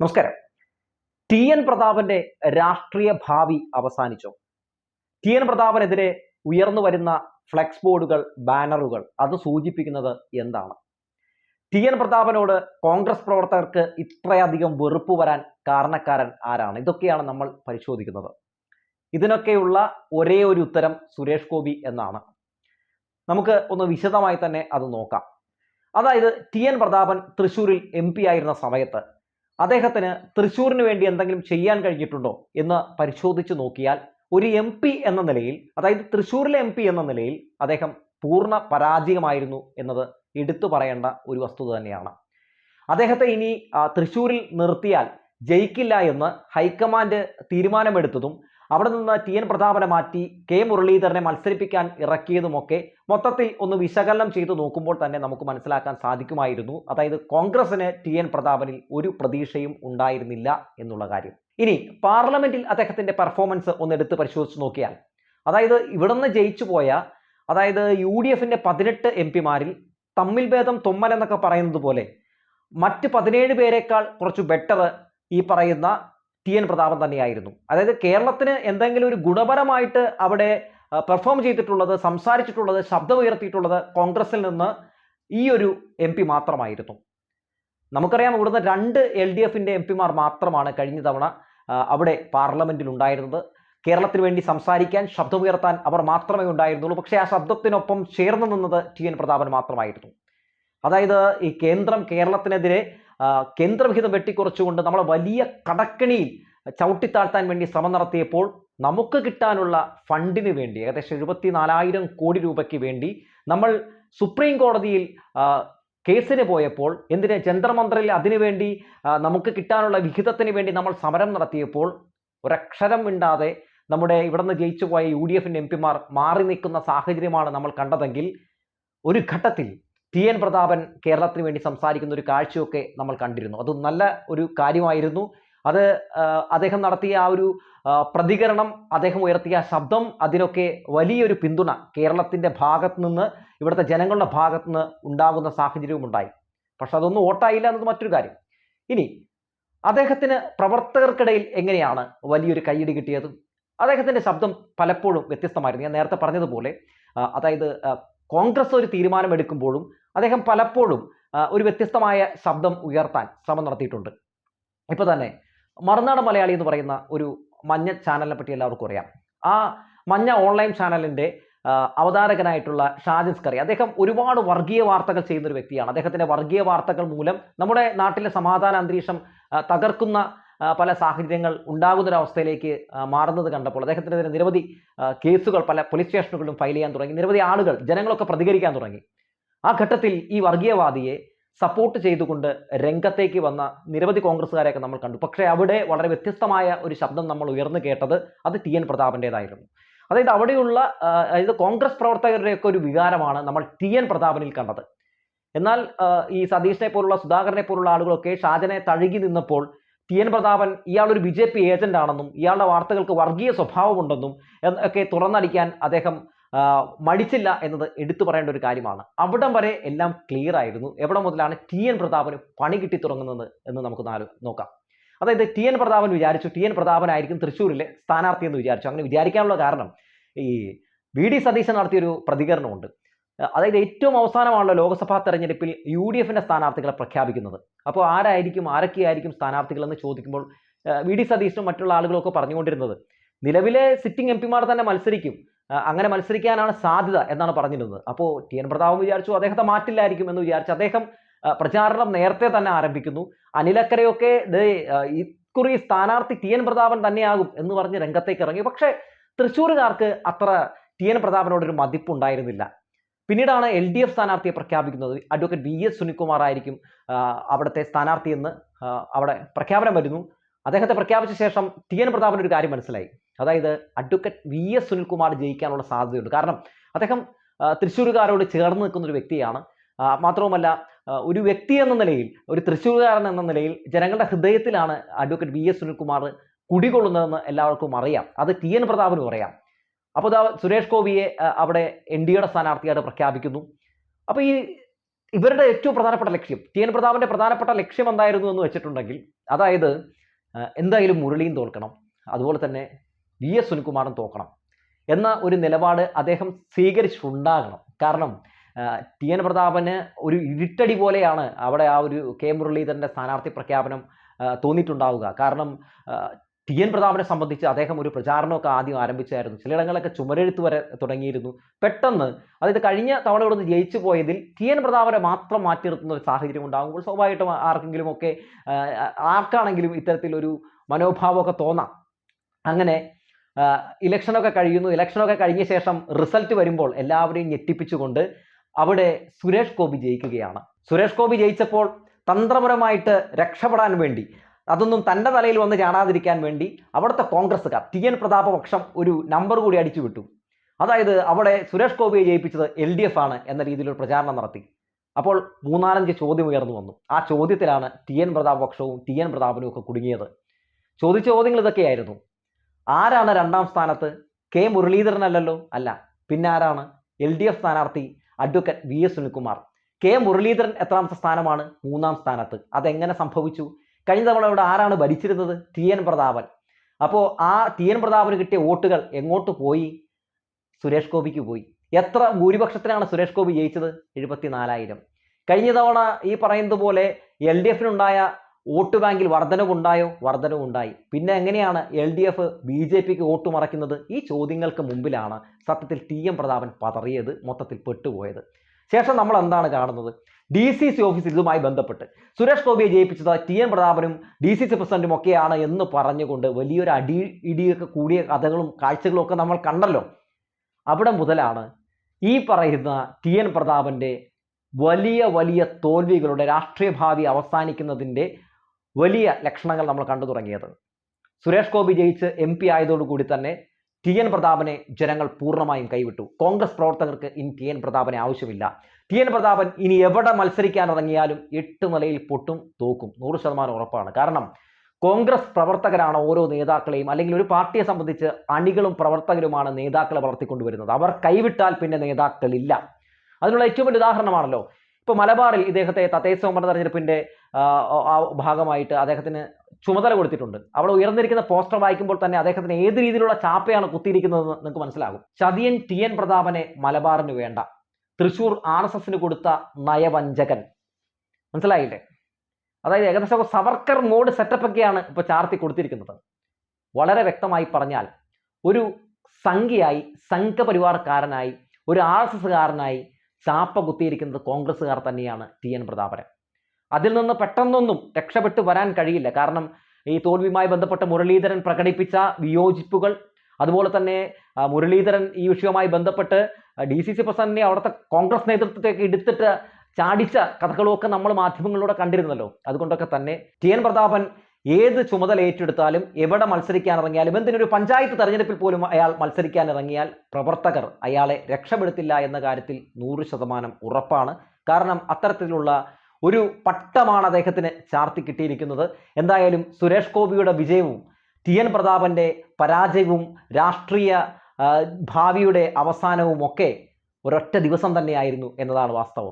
നമസ്കാരം. T N പ്രതാപന്റെ രാഷ്ട്രീയ ഭാവി അവസാനിച്ചോ? ടി എൻ പ്രതാപനെതിരെ ഉയർന്നു വരുന്ന ഫ്ലെക്സ് ബോർഡുകൾ ബാനറുകൾ അത് സൂചിപ്പിക്കുന്നത് എന്താണ്? ടി എൻ പ്രതാപനോട് കോൺഗ്രസ് പ്രവർത്തകർക്ക് ഇത്രയധികം വെറുപ്പ് വരാൻ കാരണക്കാരൻ ആരാണ്? ഇതൊക്കെയാണ് നമ്മൾ പരിശോധിക്കുന്നത്. ഇതിനൊക്കെയുള്ള ഒരേ ഒരു ഉത്തരം സുരേഷ് ഗോപി എന്നാണ്. നമുക്ക് ഒന്ന് വിശദമായി തന്നെ അത് നോക്കാം. അതായത് ടി എൻ പ്രതാപൻ തൃശ്ശൂരിൽ എം പി ആയിരുന്ന സമയത്ത് അദ്ദേഹത്തിന് തൃശ്ശൂരിന് വേണ്ടി എന്തെങ്കിലും ചെയ്യാൻ കഴിഞ്ഞിട്ടുണ്ടോ എന്ന് പരിശോധിച്ച് നോക്കിയാൽ ഒരു എം പി എന്ന നിലയിൽ അതായത് തൃശ്ശൂരിലെ എം പി എന്ന നിലയിൽ അദ്ദേഹം പൂർണ പരാജയമായിരുന്നു എന്നത് എടുത്തു പറയേണ്ട ഒരു വസ്തുത തന്നെയാണ്. അദ്ദേഹത്തെ ഇനി തൃശ്ശൂരിൽ നിർത്തിയാൽ ജയിക്കില്ല എന്ന് ഹൈക്കമാൻഡ് തീരുമാനമെടുത്തതും അവിടെ നിന്ന് ടി എൻ പ്രതാപനെ മാറ്റി കെ മുരളീധരനെ മത്സരിപ്പിക്കാൻ ഇറക്കിയതുമൊക്കെ മൊത്തത്തിൽ ഒന്ന് വിശകലനം ചെയ്തു നോക്കുമ്പോൾ തന്നെ നമുക്ക് മനസ്സിലാക്കാൻ സാധിക്കുമായിരുന്നു. അതായത് കോൺഗ്രസിന് ടി എൻ പ്രതാപനിൽ ഒരു പ്രതീക്ഷയും ഉണ്ടായിരുന്നില്ല എന്നുള്ള കാര്യം. ഇനി പാർലമെന്റിൽ അദ്ദേഹത്തിന്റെ പെർഫോമൻസ് ഒന്ന് എടുത്ത് പരിശോധിച്ച് നോക്കിയാൽ അതായത് ഇവിടുന്ന് ജയിച്ചു പോയ അതായത് യു ഡി എഫിന്റെ പതിനെട്ട് എം പിമാരിൽ തമ്മിൽ ഭേദം തുമ്മൽ എന്നൊക്കെ പറയുന്നത് പോലെ മറ്റ് പതിനേഴ് പേരെക്കാൾ കുറച്ച് ബെറ്റർ ഈ പറയുന്ന ടി എൻ പ്രതാപൻ തന്നെയായിരുന്നു. അതായത് കേരളത്തിന് എന്തെങ്കിലും ഒരു ഗുണപരമായിട്ട് അവിടെ പെർഫോം ചെയ്തിട്ടുള്ളത് സംസാരിച്ചിട്ടുള്ളത് ശബ്ദമുയർത്തിയിട്ടുള്ളത് കോൺഗ്രസിൽ നിന്ന് ഈ ഒരു എം പി മാത്രമായിരുന്നു. നമുക്കറിയാം ഇവിടുന്ന് രണ്ട് എൽ ഡി എഫിന്റെ എം പിമാർ മാത്രമാണ് കഴിഞ്ഞ തവണ അവിടെ പാർലമെന്റിൽ ഉണ്ടായിരുന്നത്. കേരളത്തിന് വേണ്ടി സംസാരിക്കാൻ ശബ്ദമുയർത്താൻ അവർ മാത്രമേ ഉണ്ടായിരുന്നുള്ളൂ. പക്ഷേ ആ ശബ്ദത്തിനൊപ്പം ചേർന്ന് നിന്നത് ടി എൻ പ്രതാപൻ മാത്രമായിരുന്നു. അതായത് ഈ കേന്ദ്രം കേരളത്തിനെതിരെ കേന്ദ്രവിഹിതം വെട്ടിക്കുറച്ചുകൊണ്ട് നമ്മളെ വലിയ കടക്കണിയിൽ ചവിട്ടിത്താഴ്ത്താൻ വേണ്ടി ശ്രമം നടത്തിയപ്പോൾ നമുക്ക് കിട്ടാനുള്ള ഫണ്ടിന് വേണ്ടി ഏകദേശം എഴുപത്തി നാലായിരം കോടി രൂപയ്ക്ക് വേണ്ടി നമ്മൾ സുപ്രീം കോടതിയിൽ കേസിന് പോയപ്പോൾ എന്തിന് ജന്തർമന്ത്രിൽ അതിനുവേണ്ടി നമുക്ക് കിട്ടാനുള്ള വിഹിതത്തിന് വേണ്ടി നമ്മൾ സമരം നടത്തിയപ്പോൾ ഒരക്ഷരം മിണ്ടാതെ നമ്മുടെ ഇവിടുന്ന് ജയിച്ചു പോയ യു ഡി എഫിന്റെ എം പിമാർ മാറി നിൽക്കുന്ന സാഹചര്യമാണ് നമ്മൾ കണ്ടതെങ്കിൽ ഒരു ഘട്ടത്തിൽ ടി എൻ പ്രതാപൻ കേരളത്തിന് വേണ്ടി സംസാരിക്കുന്ന ഒരു കാഴ്ചയൊക്കെ നമ്മൾ കണ്ടിരുന്നു. അത് നല്ല ഒരു കാര്യമായിരുന്നു. അത് അദ്ദേഹം നടത്തിയ ആ ഒരു പ്രതികരണം അദ്ദേഹം ഉയർത്തിയ ശബ്ദം അതിനൊക്കെ വലിയൊരു പിന്തുണ കേരളത്തിന്റെ ഭാഗത്ത് നിന്ന് ഇവിടുത്തെ ജനങ്ങളുടെ ഭാഗത്ത് നിന്ന് ഉണ്ടാകുന്ന സാഹചര്യവും ഉണ്ടായി. പക്ഷെ അതൊന്നും വോട്ടായില്ല എന്നത് മറ്റൊരു കാര്യം. ഇനി അദ്ദേഹത്തിന് പ്രവർത്തകർക്കിടയിൽ എങ്ങനെയാണ് വലിയൊരു കയ്യടി കിട്ടിയത്? അദ്ദേഹത്തിന്റെ ശബ്ദം പലപ്പോഴും വ്യത്യസ്തമായിരുന്നു. ഞാൻ നേരത്തെ പറഞ്ഞതുപോലെ അതായത് കോൺഗ്രസ് ഒരു തീരുമാനമെടുക്കുമ്പോഴും അദ്ദേഹം പലപ്പോഴും ഒരു വ്യത്യസ്തമായ ശബ്ദം ഉയർത്താൻ ശ്രമം നടത്തിയിട്ടുണ്ട്. ഇപ്പോൾ തന്നെ മറുനാട് മലയാളി എന്ന് പറയുന്ന ഒരു മഞ്ഞ ചാനലിനെ പറ്റി എല്ലാവർക്കും അറിയാം. ആ മഞ്ഞ ഓൺലൈൻ ചാനലിന്റെ അവതാരകനായിട്ടുള്ള ഷാജിസ് കറി അദ്ദേഹം ഒരുപാട് വർഗീയ വാർത്തകൾ ചെയ്യുന്ന ഒരു വ്യക്തിയാണ്. അദ്ദേഹത്തിന്റെ വർഗീയ വാർത്തകൾ മൂലം നമ്മുടെ നാട്ടിലെ സമാധാന അന്തരീക്ഷം തകർക്കുന്ന പല സാഹചര്യങ്ങൾ ഉണ്ടാകുന്ന ഒരു അവസ്ഥയിലേക്ക് മാറുന്നത് കണ്ടപ്പോൾ അദ്ദേഹത്തിനെതിരെ നിരവധി കേസുകൾ പല പോലീസ് സ്റ്റേഷനുകളിലും ഫയൽ ചെയ്യാൻ തുടങ്ങി. നിരവധി ആളുകൾ ജനങ്ങളൊക്കെ പ്രതികരിക്കാൻ തുടങ്ങി. ആ ഘട്ടത്തിൽ ഈ വർഗീയവാദിയെ സപ്പോർട്ട് ചെയ്തുകൊണ്ട് രംഗത്തേക്ക് വന്ന നിരവധി കോൺഗ്രസ്സുകാരെയൊക്കെ നമ്മൾ കണ്ടു. പക്ഷേ അവിടെ വളരെ വ്യത്യസ്തമായ ഒരു ശബ്ദം നമ്മൾ ഉയർന്നു കേട്ടത് അത് ടി എൻ പ്രതാപന്റെതായിരുന്നു. അതായത് അവിടെയുള്ള അതായത് കോൺഗ്രസ് പ്രവർത്തകരുടെയൊക്കെ ഒരു വികാരമാണ് നമ്മൾ ടി എൻ പ്രതാപനിൽ കണ്ടത്. എന്നാൽ ഈ സതീഷിനെ പോലുള്ള സുധാകരനെ പോലുള്ള ആളുകളൊക്കെ ഷാജനെ തഴുകി നിന്നപ്പോൾ ടി എൻ പ്രതാപൻ ഇയാളൊരു ബി ജെ പി ഏജന്റ് ആണെന്നും ഇയാളുടെ വാർത്തകൾക്ക് വർഗീയ സ്വഭാവമുണ്ടെന്നും ഒക്കെ തുറന്നടിക്കാൻ അദ്ദേഹം മടിച്ചില്ല എന്നത് എടുത്തു പറയേണ്ട ഒരു കാര്യമാണ്. അവിടം വരെ എല്ലാം ക്ലിയർ ആയിരുന്നു. എവിടെ മുതലാണ് ടി എൻ പ്രതാപന് പണി കിട്ടി തുടങ്ങുന്നത് എന്ന് നമുക്ക് നാല് നോക്കാം. അതായത് ടി എൻ പ്രതാപൻ വിചാരിച്ചു ടി എൻ പ്രതാപനായിരിക്കും തൃശ്ശൂരിലെ സ്ഥാനാർത്ഥി എന്ന് വിചാരിച്ചു. അങ്ങനെ വിചാരിക്കാനുള്ള കാരണം ഈ വി ഡി സതീശൻ നടത്തിയൊരു പ്രതികരണമുണ്ട്. അതായത് ഏറ്റവും അവസാനമാണല്ലോ ലോക്സഭാ തെരഞ്ഞെടുപ്പിൽ യു ഡി എഫിന്റെ സ്ഥാനാർത്ഥികളെ പ്രഖ്യാപിക്കുന്നത്. അപ്പോൾ ആരായിരിക്കും ആരൊക്കെയായിരിക്കും സ്ഥാനാർത്ഥികൾ എന്ന് ചോദിക്കുമ്പോൾ വി ഡി സതീശനും മറ്റുള്ള ആളുകളൊക്കെ പറഞ്ഞുകൊണ്ടിരുന്നത് നിലവിലെ സിറ്റിംഗ് എം പിമാർ തന്നെ മത്സരിക്കും. അങ്ങനെ മത്സരിക്കാനാണ് സാധ്യത എന്നാണ് പറഞ്ഞിരുന്നത്. അപ്പോൾ ടി എൻ പ്രതാപം വിചാരിച്ചു അദ്ദേഹത്തെ മാറ്റില്ലായിരിക്കും എന്ന് വിചാരിച്ചു അദ്ദേഹം പ്രചാരണം നേരത്തെ തന്നെ ആരംഭിക്കുന്നു. അനിലക്കരയൊക്കെ ഇക്കുറി സ്ഥാനാർത്ഥി ടി എൻ പ്രതാപൻ തന്നെയാകും എന്ന് പറഞ്ഞ് രംഗത്തേക്ക് ഇറങ്ങി. പക്ഷേ തൃശ്ശൂരുകാർക്ക് അത്ര ടി എൻ പ്രതാപനോടൊരു മതിപ്പുണ്ടായിരുന്നില്ല. പിന്നീടാണ് എൽ ഡി എഫ് സ്ഥാനാർത്ഥിയെ പ്രഖ്യാപിക്കുന്നത്. അഡ്വക്കേറ്റ് വി എസ് സുനിൽകുമാർ ആയിരിക്കും അവിടുത്തെ സ്ഥാനാർത്ഥി എന്ന് അവിടെ പ്രഖ്യാപനം വരുന്നു. അദ്ദേഹത്തെ പ്രഖ്യാപിച്ച ശേഷം ടി എൻ പ്രതാപൻ ഒരു കാര്യം മനസ്സിലായി. അതായത് അഡ്വക്കേറ്റ് വി എസ് സുനിൽകുമാർ ജയിക്കാനുള്ള സാധ്യതയുണ്ട്. കാരണം അദ്ദേഹം തൃശ്ശൂരുകാരോട് ചേർന്ന് നിൽക്കുന്ന ഒരു വ്യക്തിയാണ്. മാത്രവുമല്ല ഒരു വ്യക്തി എന്ന നിലയിൽ ഒരു തൃശ്ശൂരുകാരൻ എന്ന നിലയിൽ ജനങ്ങളുടെ ഹൃദയത്തിലാണ് അഡ്വക്കേറ്റ് വി എസ് സുനിൽകുമാർ കുടികൊള്ളുന്നതെന്ന് എല്ലാവർക്കും അറിയാം. അത് ടി എൻ പ്രതാപനും അറിയാം. അപ്പോൾ ഇതാ സുരേഷ് ഗോപിയെ അവിടെ എൻ ഡി എയുടെ സ്ഥാനാർത്ഥിയായിട്ട് പ്രഖ്യാപിക്കുന്നു. അപ്പോൾ ഈ ഇവരുടെ ഏറ്റവും പ്രധാനപ്പെട്ട ലക്ഷ്യം ടി എൻ പ്രതാപന്റെ പ്രധാനപ്പെട്ട ലക്ഷ്യം എന്തായിരുന്നു എന്ന് വെച്ചിട്ടുണ്ടെങ്കിൽ അതായത് എന്തായാലും മുരളിയും തോൽക്കണം. അതുപോലെ തന്നെ വി എസ് സുനിൽകുമാറും തോക്കണം എന്ന ഒരു നിലപാട് അദ്ദേഹം സ്വീകരിച്ചിട്ടുണ്ടാകണം. കാരണം ടി എൻ പ്രതാപന് ഒരു ഇരുട്ടടി പോലെയാണ് അവിടെ ആ ഒരു കെ മുരളീധരന്റെ സ്ഥാനാർത്ഥി പ്രഖ്യാപനം തോന്നിയിട്ടുണ്ടാവുക. കാരണം ടി എൻ പ്രതാപനെ സംബന്ധിച്ച് അദ്ദേഹം ഒരു പ്രചാരണമൊക്കെ ആദ്യം ആരംഭിച്ചായിരുന്നു. ചിലയിടങ്ങളിലൊക്കെ ചുമരെഴുത്ത് വരെ തുടങ്ങിയിരുന്നു. പെട്ടെന്ന് അതായത് കഴിഞ്ഞ തവണ ഇവിടുന്ന് ജയിച്ചു പോയതിൽ ടി എൻ പ്രതാപനെ മാത്രം മാറ്റി നിർത്തുന്ന ഒരു സാഹചര്യം ഉണ്ടാകുമ്പോൾ സ്വാഭാവികമായിട്ടും ആർക്കെങ്കിലും ഒക്കെ ആർക്കാണെങ്കിലും ഇത്തരത്തിലൊരു മനോഭാവമൊക്കെ തോന്നാം. അങ്ങനെ ഇലക്ഷനൊക്കെ കഴിയുന്നു. ഇലക്ഷനൊക്കെ കഴിഞ്ഞ ശേഷം റിസൾട്ട് വരുമ്പോൾ എല്ലാവരെയും ഞെട്ടിപ്പിച്ചുകൊണ്ട് അവിടെ സുരേഷ് ഗോപി ജയിക്കുകയാണ്. സുരേഷ് ഗോപി ജയിച്ചപ്പോൾ തന്ത്രപരമായിട്ട് രക്ഷപ്പെടാൻ വേണ്ടി അതൊന്നും തന്റെ തലയിൽ വന്ന് ചാടാതിരിക്കാൻ വേണ്ടി അവിടുത്തെ കോൺഗ്രസ്സുകാർ ടി എൻ പ്രതാപപക്ഷം ഒരു നമ്പർ കൂടി അടിച്ചു വിട്ടു. അതായത് അവിടെ സുരേഷ് ഗോപിയെ ജയിപ്പിച്ചത് എൽ ഡി എഫ് ആണ് എന്ന രീതിയിലൊരു പ്രചാരണം നടത്തി. അപ്പോൾ മൂന്നാലഞ്ച് ചോദ്യം ഉയർന്നു വന്നു. ആ ചോദ്യത്തിലാണ് ടി എൻ പ്രതാപപക്ഷവും ടി എൻ പ്രതാപനും ഒക്കെ കുടുങ്ങിയത്. ചോദിച്ച ചോദ്യങ്ങൾ ഇതൊക്കെയായിരുന്നു. ആരാണ് രണ്ടാം സ്ഥാനത്ത്? കെ മുരളീധരനല്ലല്ലോ. അല്ല പിന്നെ ആരാണ്? എൽ ഡി എഫ് സ്ഥാനാർത്ഥി advocate V S Sunilkumar. K Muraleedharan എത്രാമത്തെ സ്ഥാനമാണ്? മൂന്നാം സ്ഥാനത്ത്. അതെങ്ങനെ സംഭവിച്ചു? കഴിഞ്ഞ തവണ ഇവിടെ ആരാണ് ഭരിച്ചിരുന്നത്? T N Prathapan. അപ്പോൾ ആ ടി എൻ പ്രതാപന് കിട്ടിയ വോട്ടുകൾ എങ്ങോട്ട് പോയി? സുരേഷ് ഗോപിക്ക് പോയി. എത്ര ഭൂരിപക്ഷത്തിനാണ് സുരേഷ് ഗോപി ജയിച്ചത്? എഴുപത്തിനാലായിരം. കഴിഞ്ഞ തവണ ഈ പറയുന്നതുപോലെ എൽ ഡി എഫിനുണ്ടായ വോട്ട് ബാങ്കിൽ വർധനവുണ്ടായോ വർധനവുണ്ടായി പിന്നെ എങ്ങനെയാണ് L D F B J പിക്ക് വോട്ട് മറയ്ക്കുന്നത്? ഈ ചോദ്യങ്ങൾക്ക് മുമ്പിലാണ് സത്യത്തിൽ ടി എം പ്രതാപൻ പതറിയത് മൊത്തത്തിൽ പെട്ടുപോയത്. ശേഷം നമ്മൾ എന്താണ് കാണുന്നത്? ഡി സി സി ഓഫീസ് ഇതുമായി ബന്ധപ്പെട്ട്. സുരേഷ് ഗോപിയെ ജയിപ്പിച്ചത് ടി എൻ പ്രതാപനും ഡി സി സി പ്രസിഡന്റും ഒക്കെയാണ് എന്ന് പറഞ്ഞുകൊണ്ട് വലിയൊരു അടി ഇടിയൊക്കെ കൂടിയ കഥകളും കാഴ്ചകളും ഒക്കെ നമ്മൾ കണ്ടല്ലോ. അവിടെ മുതലാണ് ഈ പറയുന്ന ടി എൻ പ്രതാപന്റെ വലിയ വലിയ തോൽവികളുടെ രാഷ്ട്രീയ ഭാവി അവസാനിക്കുന്നതിന്റെ വലിയ ലക്ഷണങ്ങൾ നമ്മൾ കണ്ടു തുടങ്ങിയത്. സുരേഷ് ഗോപി ജയിച്ച് എം പി ആയതോടുകൂടി തന്നെ ടി എൻ പ്രതാപനെ ജനങ്ങൾ പൂർണമായും കൈവിട്ടു. കോൺഗ്രസ് പ്രവർത്തകർക്ക് ഇനി ടി എൻ പ്രതാപനെ ആവശ്യമില്ല. ടി എൻ പ്രതാപൻ ഇനി എവിടെ മത്സരിക്കാൻ ഇറങ്ങിയാലും എട്ട് നിലയിൽ പൊട്ടും തോക്കും. നൂറ് ശതമാനം ഉറപ്പാണ്. കാരണം കോൺഗ്രസ് പ്രവർത്തകരാണ് ഓരോ നേതാക്കളെയും അല്ലെങ്കിൽ ഒരു പാർട്ടിയെ സംബന്ധിച്ച് അണികളും പ്രവർത്തകരുമാണ് നേതാക്കളെ വളർത്തിക്കൊണ്ടുവരുന്നത്. അവർ കൈവിട്ടാൽ പിന്നെ നേതാക്കളില്ല. അതിനുള്ള ഏറ്റവും വലിയ ഉദാഹരണമാണല്ലോ ഇപ്പോൾ മലബാറിൽ ഇദ്ദേഹത്തെ തദ്ദേശ സ്വയംഭരണ തെരഞ്ഞെടുപ്പിന്റെ ആ, ഭാഗമായിട്ട് അദ്ദേഹത്തിന് ചുമതല കൊടുത്തിട്ടുണ്ട്. അവിടെ ഉയർന്നിരിക്കുന്ന പോസ്റ്റർ വായിക്കുമ്പോൾ തന്നെ അദ്ദേഹത്തിന് ഏത് രീതിയിലുള്ള ചാപ്പയാണ് കുത്തിയിരിക്കുന്നതെന്ന് നിങ്ങൾക്ക് മനസ്സിലാകും. ചതിയൻ ടി എൻ പ്രതാപനെ മലബാറിന് വേണ്ട. തൃശൂർ ആർ എസ് എസിന് കൊടുത്ത നയവഞ്ചകൻ. മനസ്സിലായില്ലേ? അതായത് ഏകദേശം സവർക്കർ മോഡ് സെറ്റപ്പ് ഒക്കെയാണ് ഇപ്പോൾ ചാർത്തി കൊടുത്തിരിക്കുന്നത്. വളരെ വ്യക്തമായി പറഞ്ഞാൽ ഒരു സംഖ്യയായി സംഘപരിവാർക്കാരനായി ഒരു ആർ എസ് എസ്സുകാരനായി ചാപ്പ കുത്തിയിരിക്കുന്നത് കോൺഗ്രസ്സുകാർ തന്നെയാണ് ടി എൻ പ്രതാപരൻ. അതിൽ നിന്ന് പെട്ടെന്നൊന്നും രക്ഷപ്പെട്ടു വരാൻ കഴിയില്ല. കാരണം ഈ തോൽവിയുമായി ബന്ധപ്പെട്ട് മുരളീധരൻ പ്രകടിപ്പിച്ച വിയോജിപ്പുകൾ അതുപോലെ തന്നെ മുരളീധരൻ ഈ വിഷയവുമായി ബന്ധപ്പെട്ട് ഡി സി സി പ്രസിഡന്റിനെ അവിടുത്തെ കോൺഗ്രസ് നേതൃത്വത്തേക്ക് എടുത്തിട്ട് ചാടിച്ച കഥകളുമൊക്കെ നമ്മൾ മാധ്യമങ്ങളിലൂടെ കണ്ടിരുന്നല്ലോ. അതുകൊണ്ടൊക്കെ തന്നെ ടി എൻ പ്രതാപൻ ഏത് ചുമതല ഏറ്റെടുത്താലും എവിടെ മത്സരിക്കാൻ ഇറങ്ങിയാലും എന്തിനൊരു പഞ്ചായത്ത് തെരഞ്ഞെടുപ്പിൽ പോലും അയാൾ മത്സരിക്കാൻ ഇറങ്ങിയാൽ പ്രവർത്തകർ അയാളെ രക്ഷപ്പെടുത്തില്ല എന്ന കാര്യത്തിൽ നൂറ് ശതമാനം ഉറപ്പാണ്. കാരണം അത്തരത്തിലുള്ള ഒരു പട്ടമാണ് അദ്ദേഹത്തിന് ചാർത്തി കിട്ടിയിരിക്കുന്നത്. എന്തായാലും സുരേഷ് ഗോപിയുടെ വിജയവും ടി എൻ പ്രതാപന്റെ പരാജയവും രാഷ്ട്രീയ ഭാവിയുടെ അവസാനവും ഒക്കെ ഒരൊറ്റ ദിവസം തന്നെയായിരുന്നു എന്നതാണ് വാസ്തവം.